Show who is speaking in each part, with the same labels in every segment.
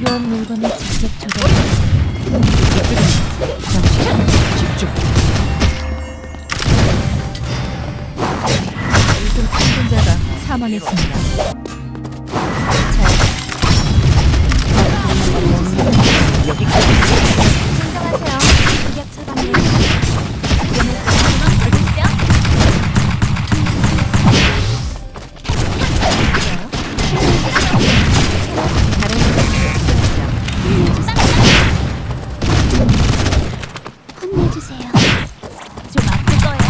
Speaker 1: 필요한 물건을 직접 조달.
Speaker 2: 집중.
Speaker 1: 일등 생존자가 사망했습니다.
Speaker 3: 주세요. 좀 아플 거예요.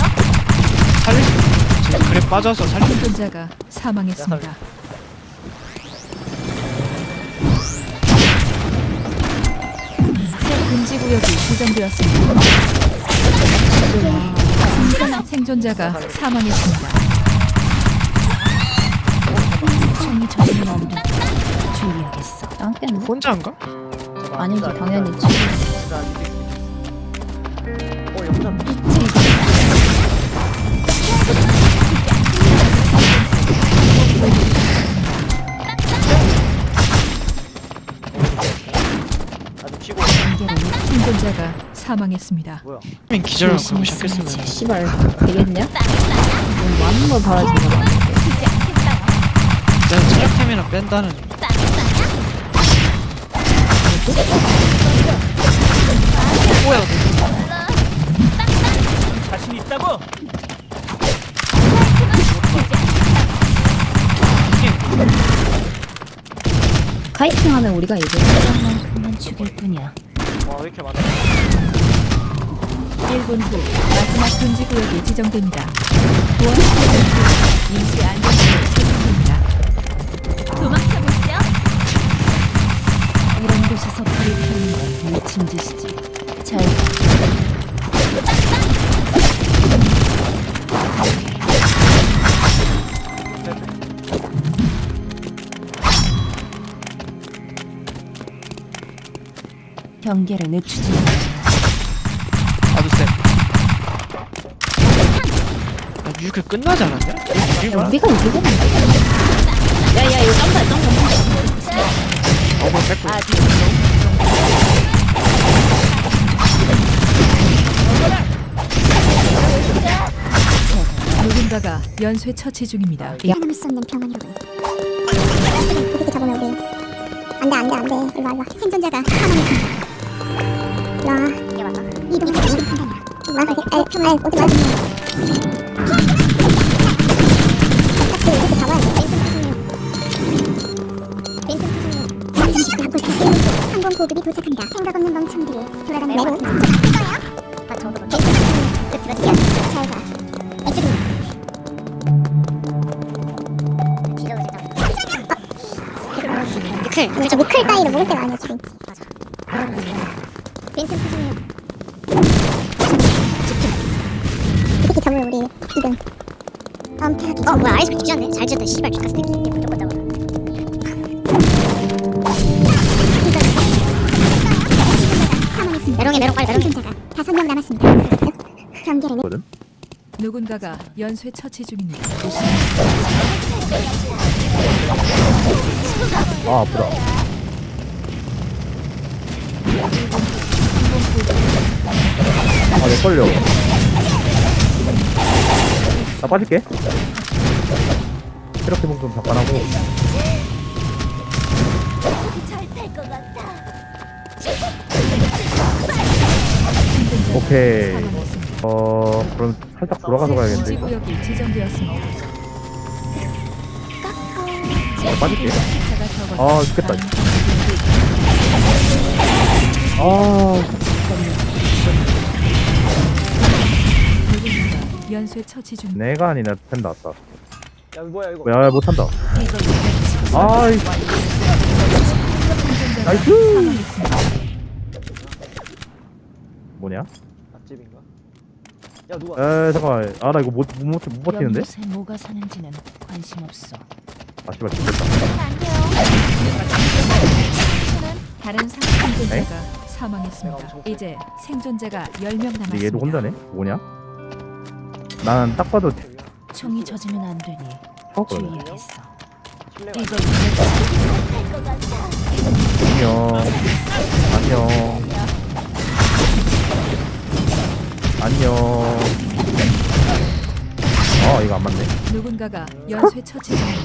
Speaker 2: 수 지금 그래 빠져서 살릴 수
Speaker 1: 생존자가 사망했습니다. 새 금지 구역이 지정되었습니다. 생존자가 사망했습니다.
Speaker 3: 총이 안 돼. 주의하겠어.
Speaker 2: 혼자인가?
Speaker 4: 아니지 당연히 지.
Speaker 1: 생존자가 사망했습니다.
Speaker 2: 민 기절하고 그러고 시작했으면
Speaker 4: 씨발 되겠냐? 뭐 많은 걸 바라지 마.
Speaker 3: 주지 않겠어요.
Speaker 2: 진짜 체력템이랑 뺀다는 뭐야
Speaker 5: 자신 있다고?
Speaker 4: 카이팅하면 우리가 이제
Speaker 3: 그만큼만 죽일 뿐이야.
Speaker 1: 1분 후 마지막 금지 구역이 지정됩니다. 보안시스템 임시 안전지역 설정됩니다.
Speaker 3: 도망쳐 보시죠. 이런 곳에서 불을 펴는 건 미친 짓이지. 잘 봐. 경계를 늦추지 마.
Speaker 2: 나도 쎄 야, 6회 끝나지 않았냐?
Speaker 4: 야? 우리가 이기겠네. 야야 이거 점사 점사.
Speaker 2: 어글 뺐고
Speaker 1: 누군가가 연쇄 처치 중입니다.
Speaker 6: 살아남을 수 없는 병원이라고. 어떻게 잡으면 우리 안돼 안돼 안돼 일로 와 일로 와 생존자가 사망했 이게 맞아? 이렇게 잡아야 돼. 항공 보급이 도착합니다. 생각 없는 멍청들이 돌아가는 매로. 아 저도 벤슨 선생님. 끝으로 뛰어. 잘 가. 이쪽입니다. 미클 근데 미클 따위로 모를 때가 아니야 지금 맞아 선생님 집중 이 새끼 잡으면 우리 이등 엄폐하기 어 뭐야 아이스크림 뒤졌네. 잘 지었다 씨발. 죽다 새끼 이게 무조건 잡아. 메롱이 메롱 빨리 메롱. 생존자가 다섯 명 남았습니다. 경계를 내
Speaker 1: 누군가가 연쇄 처치 중입니다.
Speaker 7: 아 아프다 아내 걸려 나 빠질게 이렇게 좀 잠깐 하고
Speaker 3: 잘탈것 같아.
Speaker 7: 오케이. 어 그럼 살짝 돌아가서 가야겠는데 이거
Speaker 1: 구역이 지정되었습니다.
Speaker 7: 어, 빠질게 아 죽겠다
Speaker 1: 다음
Speaker 7: 아
Speaker 1: 연쇄 처치 중입니다.
Speaker 7: 내가 아니라 팬 나왔다
Speaker 5: 야 뭐야 이거
Speaker 7: 야 못한다 아이 나이스! 뭐냐
Speaker 5: 맛집인가? 야 누가
Speaker 7: 에 잠깐만 아 나 이거 못, 못, 못, 못 버티는데
Speaker 3: 연못에 뭐가 사는지는 관심 없어.
Speaker 7: 아 씨발 죽겠다
Speaker 3: 안 돼요.
Speaker 1: 다른 상 생존자가 사망했습니다. 이제 생존자가 10명 남았습니다.
Speaker 7: 근데 얘도 혼자네 뭐냐 난딱 봐도
Speaker 3: 총이 젖으면 안 되니 주의하겠어.
Speaker 5: 실례가
Speaker 3: 이걸
Speaker 7: 안녕. 안녕. 안녕. 어, 이거 안 맞네.
Speaker 1: 누군가가 연쇄 처치.